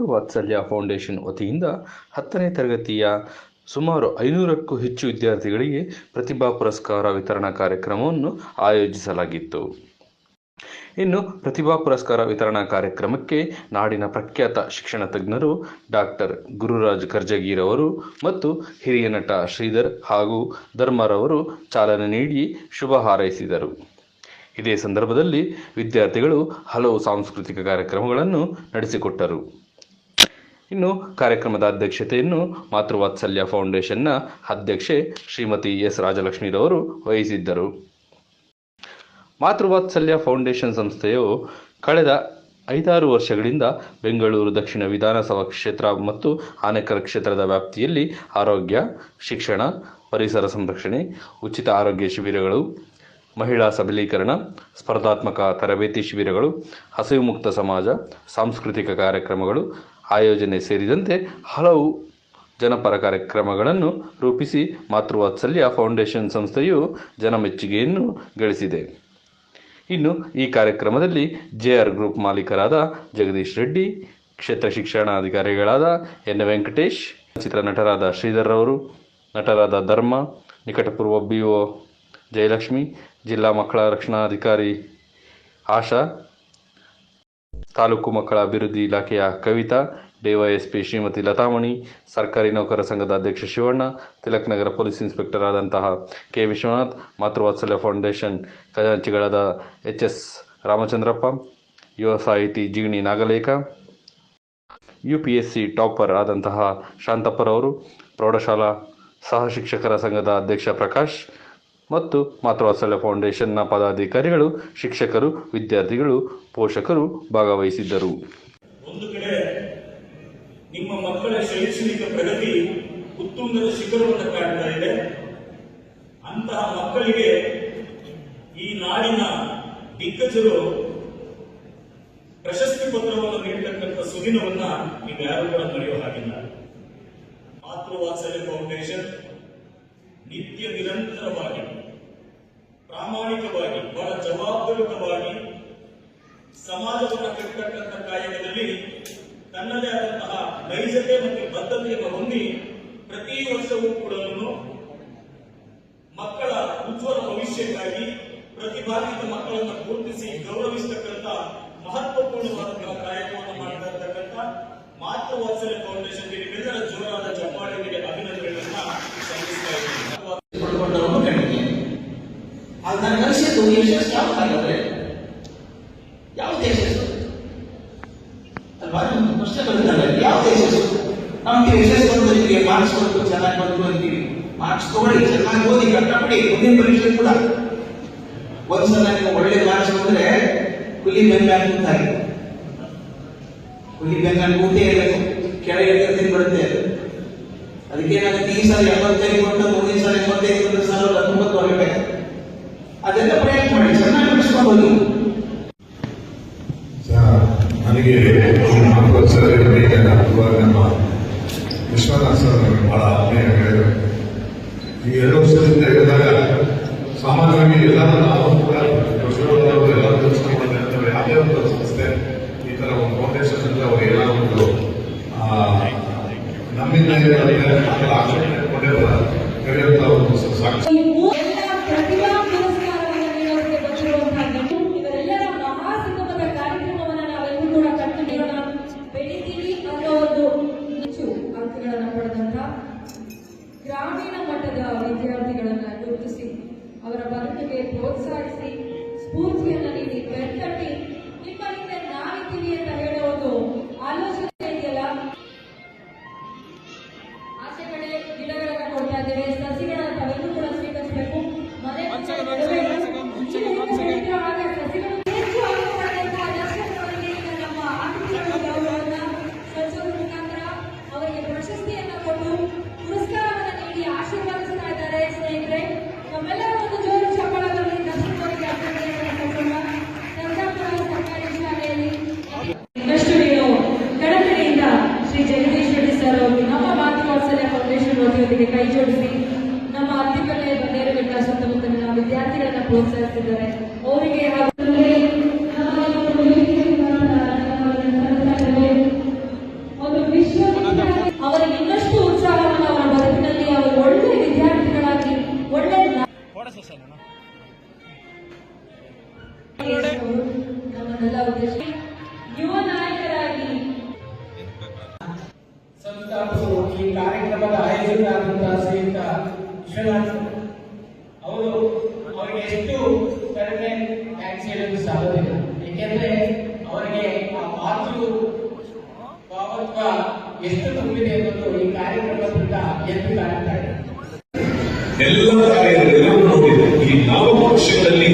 ಮಾತೃವಾತ್ಸಲ್ಯ foundation ವತಿಯಿಂದ ಹತ್ತನೇ ತರಗತಿಯ ಸುಮಾರು ಐನೂರಕ್ಕೂ ಹೆಚ್ಚು ವಿದ್ಯಾರ್ಥಿಗಳಿಗೆ ಪ್ರತಿಭಾ ಪುರಸ್ಕಾರ ವಿತರಣಾ ಕಾರ್ಯಕ್ರಮವನ್ನು ಆಯೋಜಿಸಲಾಗಿತ್ತು. ಇನ್ನು ಪ್ರತಿಭಾ ಪುರಸ್ಕಾರ ವಿತರಣಾ ಕಾರ್ಯಕ್ರಮಕ್ಕೆ ನಾಡಿನ ಪ್ರಖ್ಯಾತ ಶಿಕ್ಷಣ ತಜ್ಞರು ಡಾಕ್ಟರ್ ಗುರುರಾಜ್ ಕರ್ಜಗಿರವರು ಮತ್ತು ಹಿರಿಯ ನಟ ಶ್ರೀಧರ್ ಹಾಗೂ ಧರ್ಮರವರು ಚಾಲನೆ ನೀಡಿ ಶುಭ ಹಾರೈಸಿದರು. ಇದೇ ಸಂದರ್ಭದಲ್ಲಿ ವಿದ್ಯಾರ್ಥಿಗಳು ಹಲವು ಸಾಂಸ್ಕೃತಿಕ ಕಾರ್ಯಕ್ರಮಗಳನ್ನು ನಡೆಸಿಕೊಟ್ಟರು. ಇನ್ನು ಕಾರ್ಯಕ್ರಮದ ಅಧ್ಯಕ್ಷತೆಯನ್ನು ಮಾತೃವಾತ್ಸಲ್ಯ ಫೌಂಡೇಶನ್ನ ಅಧ್ಯಕ್ಷೆ ಶ್ರೀಮತಿ ಎಸ್ ರಾಜಲಕ್ಷ್ಮಿರವರು ವಹಿಸಿದ್ದರು. ಮಾತೃವಾತ್ಸಲ್ಯ ಫೌಂಡೇಶನ್ ಸಂಸ್ಥೆಯು ಕಳೆದ ಐದಾರು ವರ್ಷಗಳಿಂದ ಬೆಂಗಳೂರು ದಕ್ಷಿಣ ವಿಧಾನಸಭಾ ಕ್ಷೇತ್ರ ಮತ್ತು ಆನೇಕರ ಕ್ಷೇತ್ರದ ವ್ಯಾಪ್ತಿಯಲ್ಲಿ ಆರೋಗ್ಯ, ಶಿಕ್ಷಣ, ಪರಿಸರ ಸಂರಕ್ಷಣೆ, ಉಚಿತ ಆರೋಗ್ಯ ಶಿಬಿರಗಳು, ಮಹಿಳಾ ಸಬಲೀಕರಣ, ಸ್ಪರ್ಧಾತ್ಮಕ ತರಬೇತಿ ಶಿಬಿರಗಳು, ಹಸಿವು ಮುಕ್ತ ಸಮಾಜ, ಸಾಂಸ್ಕೃತಿಕ ಕಾರ್ಯಕ್ರಮಗಳು ಆಯೋಜನೆ ಸೇರಿದಂತೆ ಹಲವು ಜನಪರ ಕಾರ್ಯಕ್ರಮಗಳನ್ನು ರೂಪಿಸಿ ಮಾತೃವಾತ್ಸಲ್ಯ ಫೌಂಡೇಶನ್ ಸಂಸ್ಥೆಯು ಜನಮೆಚ್ಚುಗೆಯನ್ನು ಗಳಿಸಿದೆ. ಇನ್ನು ಈ ಕಾರ್ಯಕ್ರಮದಲ್ಲಿ ಜೆ ಆರ್ ಗ್ರೂಪ್ ಮಾಲೀಕರಾದ ಜಗದೀಶ್ ರೆಡ್ಡಿ, ಕ್ಷೇತ್ರ ಶಿಕ್ಷಣಾಧಿಕಾರಿಗಳಾದ ಎನ್ ವೆಂಕಟೇಶ್, ಚಿತ್ರ ನಟರಾದ ಶ್ರೀಧರ್ ಅವರು ನಟರಾದ ಧರ್ಮ, ನಿಕಟಪೂರ್ವ ಬಿ ಒ ಜಯಲಕ್ಷ್ಮಿ, ಜಿಲ್ಲಾ ಮಕ್ಕಳ ರಕ್ಷಣಾಧಿಕಾರಿ ಆಶಾ ತಾಲೂಕು ಮಕ್ಕಳ ಅಭಿವೃದ್ಧಿ ಇಲಾಖೆಯ ಕವಿತಾ, ಡಿವೈಎಸ್ಪಿ ಶ್ರೀಮತಿ ಲತಾಮಣಿ, ಸರ್ಕಾರಿ ನೌಕರ ಸಂಘದ ಅಧ್ಯಕ್ಷ ಶಿವಣ್ಣ, ತಿಲಕ್ ನಗರ ಪೊಲೀಸ್ ಇನ್ಸ್ಪೆಕ್ಟರ್ ಆದಂತಹ ಕೆ ವಿಶ್ವನಾಥ್ ಮಾತೃವಾತ್ಸಲ್ಯ ಫೌಂಡೇಶನ್ ಖಜಾಂಚಿಗಳಾದ ಎಚ್ ಎಸ್ ರಾಮಚಂದ್ರಪ್ಪ, ಯುವ ಸಾಹಿತಿ Jigani Nagalekha U P S C topper ಆದಂತಹ ಶಾಂತಪ್ಪರವರು, ಪ್ರೌಢಶಾಲಾ ಸಹ ಶಿಕ್ಷಕರ ಸಂಘದ ಅಧ್ಯಕ್ಷ ಪ್ರಕಾಶ್ ಮತ್ತು ಮಾತೃವಾತ್ಸಲ್ಯ ಫೌಂಡೇಶನ್ನ ಪದಾಧಿಕಾರಿಗಳು, ಶಿಕ್ಷಕರು, ವಿದ್ಯಾರ್ಥಿಗಳು, ಪೋಷಕರು ಭಾಗವಹಿಸಿದ್ದರು. ಒಂದು ಕಡೆ ನಿಮ್ಮ ಮಕ್ಕಳ ಶೈಕ್ಷಣಿಕ ಪ್ರಗತಿ ಉತ್ತುಂಗದ ಶಿಖರವನ್ನು ಕಾಣ್ತಾ ಇದೆ. ಅಂತಹ ಮಕ್ಕಳಿಗೆ ಈ ನಾಡಿನ ದಿಗ್ಗಜರು ಪ್ರಶಸ್ತಿ ಪತ್ರವನ್ನು ನೀಡತಕ್ಕಂಥ ಸುದಿನವನ್ನ ನೀವು ಯಾರು ಕೂಡ ಮರೆಯುವ ಹಾಗಿಲ್ಲ ಮಾತೃವಾತ್ಸಲ್ಯ ಫೌಂಡೇಶನ್ ನಿತ್ಯ ನಿರಂತರವಾಗಿ ಪ್ರಾಮಾಣಿಕವಾಗಿ ಬಹಳ ಜವಾಬ್ದಾರಿಯುತವಾಗಿ ಸಮಾಜವನ್ನು ಕಟ್ಟತಕ್ಕಂಥ ಕಾಯಕದಲ್ಲಿ ತನ್ನದೇ ಆದಂತಹ ನೈಜತೆ ಮತ್ತು ಬದ್ಧತೆಯನ್ನು ಹೊಂದಿ ಪ್ರತಿ ವರ್ಷವೂ ಕೂಡ ಮಕ್ಕಳ ಉಜ್ವಲ ಭವಿಷ್ಯಕ್ಕಾಗಿ ಪ್ರತಿಭಾನ್ವಿತ ಮಕ್ಕಳನ್ನು ಗುರುತಿಸಿ ಗೌರವಿಸತಕ್ಕಂಥ ಮಹತ್ವಪೂರ್ಣವಾದಂತಹ ಕಾರ್ಯಕ್ರಮವನ್ನು ಮಾಡ್ತಾ ಇರ್ತಕ್ಕಂಥ ಮಾತೃವಾತ್ಸಲ್ಯ ಫೌಂಡೇಶನ್ಗೆ ನಿಮ್ಮೆಲ್ಲರ ಜೋರಾದ ಚಪ್ಪಾಳೆಗಳಿಗೆ ಅಭಿನಂದನೆಗಳನ್ನ ಸಲ್ಲಿಸ್ತಾ ಇದ್ದೀನಿ. ಅದು ನನಗೆ ಅನಿಸಿದ್ದು ಯಶಸ್ಸು ಯಾವ ಕಾಲವೇ ಯಾವ್ದು ಯಶಸ್ಸು ಅಲ್ವಾ? ನಿಮ್ಗೆ ಪ್ರಶ್ನೆ ಬರುತ್ತಲ್ಲ ಯಾವ್ದು ಯಶಸ್ಸು ನಮ್ಗೆ ಯಶಸ್ಸು ನಿಮಗೆ ಮಾರ್ಕ್ಸ್ ಬಂತು ಚೆನ್ನಾಗಿ ಬಂತು ಅಂತೀವಿ. ಮಾರ್ಕ್ಸ್ ತಗೊಳ್ಳಿ ಚೆನ್ನಾಗಿ ಓದಿ, ಕಷ್ಟಪಡಿ, ಮುಂದಿನ ಪರೀಕ್ಷೆ ಕೂಡ. ಒಂದ್ಸಲ ನೀವು ಒಳ್ಳೆ ಮಾರ್ಕ್ಸ್ ಬಂದ್ರೆ ಹುಲಿ ಬೆಂಗಾಲ್ ಕೂತಾಗಿ ಹುಲಿ ಬೆಂಗಾಲ್ ಕೂತೇ ಇರಬೇಕು ಕೆಳಗೆ ತಿನ್ಬಿಡುತ್ತೆ ಅದು. ಅದಕ್ಕೆ ಏನಾಗುತ್ತೆ? ಈ ಸಾಲ ಎಂಬತ್ತೈದು ಕೊಟ್ಟು ಮುಂದಿನ ಸಲ ಎಂಬತ್ತೈದು ಕೊಟ್ಟು ಬರಬೇಕು ಅದೆಲ್ಲ ಪ್ರಯತ್ನ ಮಾಡಿ, ಚೆನ್ನಾಗಿ ಬಿಡಿಸ್ಕೊಂಡು ನನಗೆ ನಮ್ಮ ವಿಶ್ವನಾಥ್ ಸರ್ ನನಗೆ ಬಹಳ ಅಭಿನಯ ಹೇಳಿದರು. ಈ ಎರಡು ವರ್ಷದಿಂದ ಹೇಳಿದಾಗ ಸಾಮಾನ್ಯವಾಗಿ ಎಲ್ಲರೂ ನಾವು ಯಾವುದೇ ಒಂದು ಸಂಸ್ಥೆ, ಈ ತರ ಒಂದು ಫೌಂಡೇಶನ್ ಅಂದ್ರೆ ಅವ್ರು ಏನೋ ಒಂದು ನಮ್ಮಿಂದ ಪ್ರೋತ್ಸಾಹಿಸಿದ್ದಾರೆ ಅವರಿಗೆ ಒಂದು ವಿಶ್ವ ಅವರ ಇನ್ನಷ್ಟು ಉತ್ಸಾಹವನ್ನು ಅವರ ಬದುಕಿನಲ್ಲಿ ಅವರು ಒಳ್ಳೆ ವಿದ್ಯಾರ್ಥಿಗಳಾಗಿ ಒಳ್ಳೆ ನಮ್ಮನ್ನೆಲ್ಲ ಉದ್ದೇಶ ಯುವ ನಾಯಕರಾಗಿ ಸಂಸ್ಥಾಪಕರು ಈ ಕಾರ್ಯಕ್ರಮದ ಆಯೋಜನೆ ಆದಂತಹ ಶ್ರೀಯುತ ವಿಶ್ವನಾಥ್ ಎಲ್ಲ ಕಾರ್ಯಗಳೆಲ್ಲವೂ ಈ ನಾಲ್ಕು ವರ್ಷಗಳಲ್ಲಿ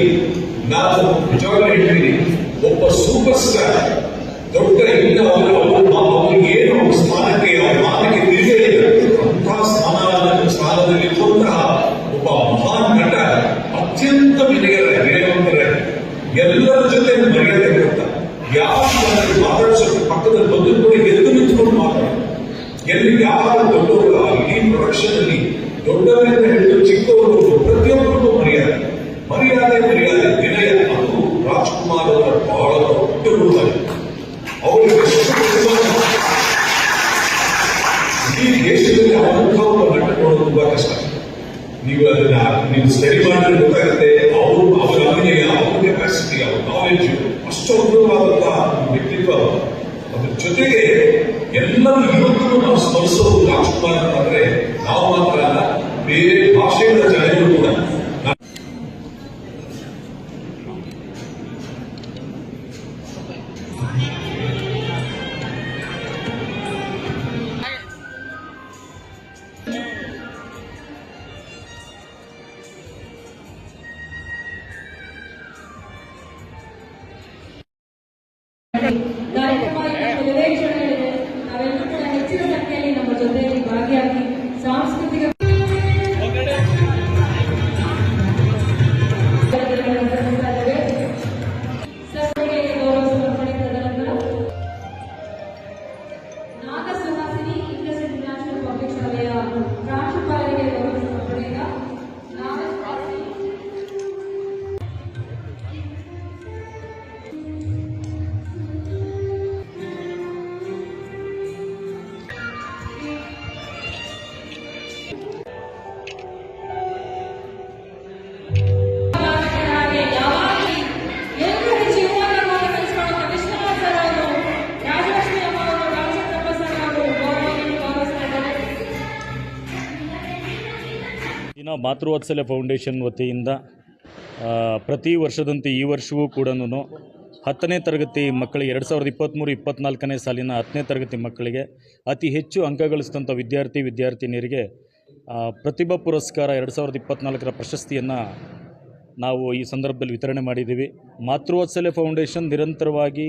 ನಾವು ನಿಜವಾಗ್ಲೂ ಹೇಳ್ತೀನಿ ಒಬ್ಬ ಸೂಪರ್ ಸ್ಟಾರ್ ದೊಡ್ಡ ಇಲ್ಲ ಅವರು ಅವರು ಅವರಿಗೆ ಏನು ಸ್ಥಾನಕ್ಕೆ ಅವರ ಮಾನಕ್ಕೆ ತಿಳಿಯಲಿಲ್ಲ ಅಂತಹ ಸ್ಥಾನ ಒಬ್ಬ ಮಹಾನ್ ನಟ, ಅತ್ಯಂತ ವಿನಯರ ಎಲ್ಲರ ಜೊತೆ ಮರ್ಯಾದೆ ಕೊಡ್ತ ಯಾವ ಮಾತಾಡಿಸೋದು ಪಕ್ಕದಲ್ಲಿ ಬಂದು ಕೂಡ ಎದ್ದು ಮಾತಾಡ. ಎಲ್ಲಿ ಯಾರು ದೊಡ್ಡವರು ಅಲ್ಲಿ ದೊಡ್ಡವರಿಂದ ಹಿಡಿದು ಚಿಕ್ಕವರು ಪ್ರತಿಯೊಬ್ಬರಿಗೂ ಮರ್ಯಾದೆ. ಮರ್ಯಾದೆ ಮರ್ಯಾದೆ, ವಿನಯ ಅದು ರಾಜ್ಕುಮಾರ್ ಅವರ ಬಹಳ ದೊಡ್ಡ ಅವರು ಎಷ್ಟು ದೇಶದಲ್ಲಿ ಅವಂತಹ ಒಬ್ಬ ನಟ ನೋಡೋದು ತುಂಬಾ ಕಷ್ಟ. ನೀವು ಅದನ್ನ ನೀವು ಸ್ಟಡಿ ಮಾಡಿದ್ರೆ ಗೊತ್ತಾಗುತ್ತೆ, ಅವರು ಅವರ ಅಭಿನಯ ಅವ್ರ ಕೆಪಾಸಿಟಿ ಅವ್ರ ನಾಲೆಜ್ ಅಷ್ಟು ವ್ಯಕ್ತಿತ್ವ ಅದ್ರ ಜೊತೆಗೆ ಎಲ್ಲರೂ ಇವತ್ತು ನಾವು ಸ್ಮರಿಸೋದು ರಾಜ್ಕುಮಾರ್ ಅಂತಂದ್ರೆ ನಾವು ಮಾತ್ರ ಅಲ್ಲ ಬೇರೆ ಭಾಷೆಗಳ ಜನರು ಕೂಡ ಕಾರ್ಯಕ್ರಮ ಇನ್ನೂ ಕೆಲವೇ ಕ್ಷಣಗಳಿದೆ ನಾವೆಲ್ಲರೂ ಕೂಡ ಹೆಚ್ಚಿನ ಸಂಖ್ಯೆಯಲ್ಲಿ ನಮ್ಮ ಜೊತೆಯಲ್ಲಿ ಭಾಗಿಯಾಗಿ ಸಾಂಸ್ಕೃತಿಕ ದಿನ ಮಾತೃವಾತ್ಸಲ್ಯ ಫೌಂಡೇಶನ್ ವತಿಯಿಂದ ಪ್ರತಿ ವರ್ಷದಂತೆ ಈ ವರ್ಷವೂ ಕೂಡ ಹತ್ತನೇ ತರಗತಿ ಮಕ್ಕಳಿಗೆ ಎರಡು ಸಾವಿರದ ಇಪ್ಪತ್ತ್ಮೂರು ಇಪ್ಪತ್ತ್ನಾಲ್ಕನೇ ಸಾಲಿನ ಹತ್ತನೇ ತರಗತಿ ಮಕ್ಕಳಿಗೆ ಅತಿ ಹೆಚ್ಚು ಅಂಕ ಗಳಿಸಿದಂಥ ವಿದ್ಯಾರ್ಥಿ, ವಿದ್ಯಾರ್ಥಿನಿಯರಿಗೆ ಪ್ರತಿಭಾ ಪುರಸ್ಕಾರ ಎರಡು ಸಾವಿರದ ಇಪ್ಪತ್ತ್ನಾಲ್ಕರ ಪ್ರಶಸ್ತಿಯನ್ನು ನಾವು ಈ ಸಂದರ್ಭದಲ್ಲಿ ವಿತರಣೆ ಮಾಡಿದ್ದೀವಿ. ಮಾತೃವಾತ್ಸಲ್ಯ ಫೌಂಡೇಶನ್ ನಿರಂತರವಾಗಿ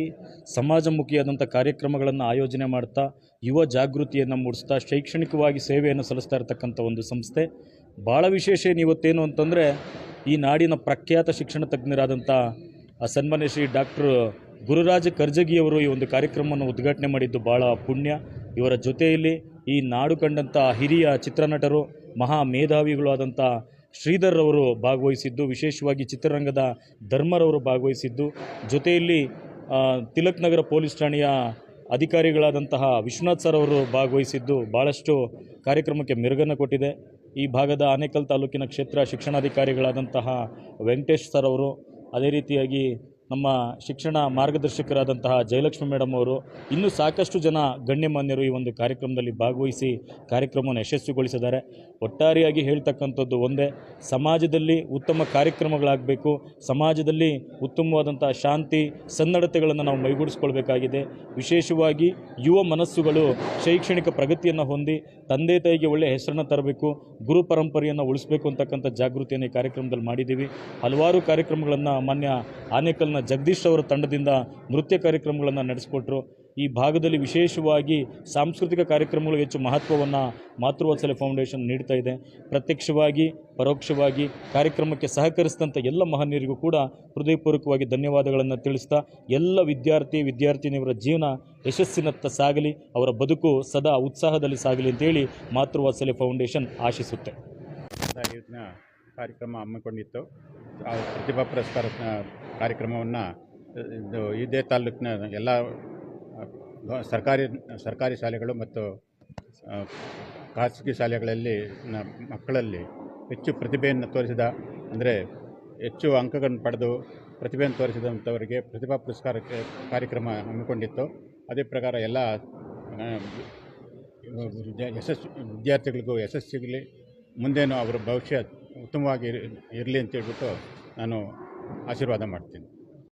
ಸಮಾಜಮುಖಿಯಾದಂಥ ಕಾರ್ಯಕ್ರಮಗಳನ್ನು ಆಯೋಜನೆ ಮಾಡ್ತಾ, ಯುವ ಜಾಗೃತಿಯನ್ನು ಮೂಡಿಸ್ತಾ, ಶೈಕ್ಷಣಿಕವಾಗಿ ಸೇವೆಯನ್ನು ಸಲ್ಲಿಸ್ತಾ ಇರತಕ್ಕಂಥ ಒಂದು ಸಂಸ್ಥೆ. ಭಾಳ ವಿಶೇಷ ಏನು ಇವತ್ತೇನು ಅಂತಂದರೆ ಈ ನಾಡಿನ ಪ್ರಖ್ಯಾತ ಶಿಕ್ಷಣ ತಜ್ಞರಾದಂಥ ಸನ್ಮಾನ್ಯ ಶ್ರೀ ಡಾಕ್ಟರ್ ಗುರುರಾಜ ಕರ್ಜಗಿಯವರು ಈ ಒಂದು ಕಾರ್ಯಕ್ರಮವನ್ನು ಉದ್ಘಾಟನೆ ಮಾಡಿದ್ದು ಭಾಳ ಪುಣ್ಯ. ಇವರ ಜೊತೆಯಲ್ಲಿ ಈ ನಾಡು ಕಂಡಂಥ ಹಿರಿಯ ಚಿತ್ರನಟರು, ಮಹಾ ಮೇಧಾವಿಗಳು ಆದಂಥ ಶ್ರೀಧರ್ ಅವರು ಭಾಗವಹಿಸಿದ್ದು, ವಿಶೇಷವಾಗಿ ಚಿತ್ರರಂಗದ ಧರ್ಮರವರು ಭಾಗವಹಿಸಿದ್ದು. ಜೊತೆಯಲ್ಲಿ ತಿಲಕ್ ನಗರ ಪೊಲೀಸ್ ಠಾಣೆಯ ಅಧಿಕಾರಿಗಳಾದಂತಹ ವಿಶ್ವನಾಥ್ ಸರ್ ಅವರು ಭಾಗವಹಿಸಿದ್ದು. ಭಾಳಷ್ಟು ಕಾರ್ಯಕ್ರಮಕ್ಕೆ ಮೆರುಗನ್ನು ಕೊಟ್ಟಿದೆ. ಈ ಭಾಗದ ಆನೇಕಲ್ ತಾಲೂಕಿನ ಕ್ಷೇತ್ರ ಶಿಕ್ಷಣಾಧಿಕಾರಿಗಳಾದಂತಹ ವೆಂಕಟೇಶ್ ಸರ್ ಅವರು ಅದೇ ರೀತಿಯಾಗಿ ನಮ್ಮ ಶಿಕ್ಷಣ ಮಾರ್ಗದರ್ಶಕರಾದಂತಹ ಜಯಲಕ್ಷ್ಮಿ ಮೇಡಮ್ ಅವರು ಇನ್ನೂ ಸಾಕಷ್ಟು ಜನ ಗಣ್ಯಮಾನ್ಯರು ಈ ಒಂದು ಕಾರ್ಯಕ್ರಮದಲ್ಲಿ ಭಾಗವಹಿಸಿ ಕಾರ್ಯಕ್ರಮವನ್ನು ಯಶಸ್ವಿಗೊಳಿಸಿದ್ದಾರೆ. ಒಟ್ಟಾರೆಯಾಗಿ ಹೇಳ್ತಕ್ಕಂಥದ್ದು ಒಂದೇ, ಸಮಾಜದಲ್ಲಿ ಉತ್ತಮ ಕಾರ್ಯಕ್ರಮಗಳಾಗಬೇಕು, ಸಮಾಜದಲ್ಲಿ ಉತ್ತಮವಾದಂಥ ಶಾಂತಿ, ಸನ್ನಡತೆಗಳನ್ನು ನಾವು ಮೈಗೂಡಿಸ್ಕೊಳ್ಬೇಕಾಗಿದೆ. ವಿಶೇಷವಾಗಿ ಯುವ ಮನಸ್ಸುಗಳು ಶೈಕ್ಷಣಿಕ ಪ್ರಗತಿಯನ್ನು ಹೊಂದಿ, ತಂದೆ ತಾಯಿಗೆ ಒಳ್ಳೆಯ ಹೆಸರನ್ನು ತರಬೇಕು, ಗುರು ಪರಂಪರೆಯನ್ನು ಉಳಿಸಬೇಕು ಅಂತಕ್ಕಂಥ ಜಾಗೃತಿಯನ್ನು ಈ ಕಾರ್ಯಕ್ರಮದಲ್ಲಿ ಮಾಡಿದ್ದೀವಿ. ಹಲವಾರು ಕಾರ್ಯಕ್ರಮಗಳನ್ನು ಮಾನ್ಯ ಆನೇಕಲ್ನ ಜಗದೀಶ್ ಅವರ ತಂಡದಿಂದ ನೃತ್ಯ ಕಾರ್ಯಕ್ರಮಗಳನ್ನು ನಡೆಸಿಕೊಟ್ರು. ಈ ಭಾಗದಲ್ಲಿ ವಿಶೇಷವಾಗಿ ಸಾಂಸ್ಕೃತಿಕ ಕಾರ್ಯಕ್ರಮಗಳು ಹೆಚ್ಚು ಮಹತ್ವವನ್ನು ಮಾತೃವಾತ್ಸಲ್ಯ ಫೌಂಡೇಶನ್ ನೀಡ್ತಾ ಇದೆ. ಪ್ರತ್ಯಕ್ಷವಾಗಿ, ಪರೋಕ್ಷವಾಗಿ ಕಾರ್ಯಕ್ರಮಕ್ಕೆ ಸಹಕರಿಸಿದಂಥ ಎಲ್ಲ ಮಹನೀಯರಿಗೂ ಕೂಡ ಹೃದಯಪೂರ್ವಕವಾಗಿ ಧನ್ಯವಾದಗಳನ್ನು ತಿಳಿಸ್ತಾ, ಎಲ್ಲ ವಿದ್ಯಾರ್ಥಿ ವಿದ್ಯಾರ್ಥಿನಿಯವರ ಜೀವನ ಯಶಸ್ಸಿನತ್ತ ಸಾಗಲಿ, ಅವರ ಬದುಕು ಸದಾ ಉತ್ಸಾಹದಲ್ಲಿ ಸಾಗಲಿ ಅಂತೇಳಿ ಮಾತೃವಾತ್ಸಲ್ಯ ಫೌಂಡೇಶನ್ ಆಶಿಸುತ್ತೆ. ಕಾರ್ಯಕ್ರಮ ಹಮ್ಮಿಕೊಂಡಿತ್ತು. ಪ್ರತಿಭಾ ಪುರಸ್ಕಾರ ಕಾರ್ಯಕ್ರಮವನ್ನು, ಇದು ಇದೇ ತಾಲೂಕಿನ ಎಲ್ಲ ಸರ್ಕಾರಿ ಸರ್ಕಾರಿ ಶಾಲೆಗಳು ಮತ್ತು ಖಾಸಗಿ ಶಾಲೆಗಳಲ್ಲಿ ಮಕ್ಕಳಲ್ಲಿ ಹೆಚ್ಚು ಪ್ರತಿಭೆಯನ್ನು ತೋರಿಸಿದ, ಅಂದರೆ ಹೆಚ್ಚು ಅಂಕಗಳನ್ನು ಪಡೆದು ಪ್ರತಿಭೆಯನ್ನು ತೋರಿಸಿದಂಥವರಿಗೆ ಪ್ರತಿಭಾ ಪುರಸ್ಕಾರ ಕಾರ್ಯಕ್ರಮ ಹಮ್ಮಿಕೊಂಡಿತ್ತು. ಅದೇ ಪ್ರಕಾರ ಎಲ್ಲ ಯಶಸ್ ಯಶಸ್ಸು ವಿದ್ಯಾರ್ಥಿಗಳಿಗೂ ಯಶಸ್ಸು ಸಿಗಲಿ ಮುಂದೇನು ಅವರ ಭವಿಷ್ಯ ಉತ್ತಮವಾಗಿ ಇರಲಿ ಅಂತೇಳ್ಬಿಟ್ಟು ನಾನು ಆಶೀರ್ವಾದ ಮಾಡ್ತೀನಿ.